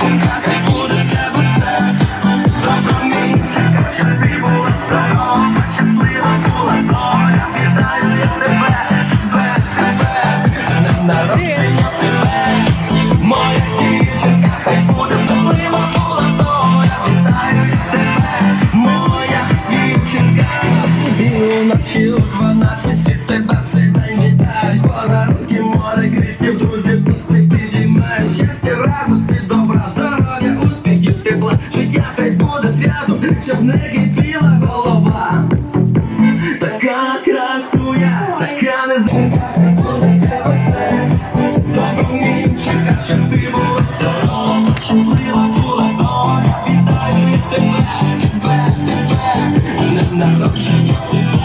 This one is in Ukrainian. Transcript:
хай буде тебе все. Добромінчика, щоб ти була здорова, щаслива була доля. Вітаю я тебе, тебе, тебе, з днем народження тебе. Моя дівчинка, хай буде щаслива була тебе, моя дівчинка. І уночі у 12 всі тебе в цей день вітають. Подарунки, море квітів, друзів, пісни підіймають. Щастя, радості, добра, здоров'я, успіхів, тепла, життя хай буде святом, щоб не хитріла голова. Така красуя, така не життя, хай тебе все. Добру щоб ти була здорова, щаслива була доля, вітаю тебе, тебе, тебе, з ним народження.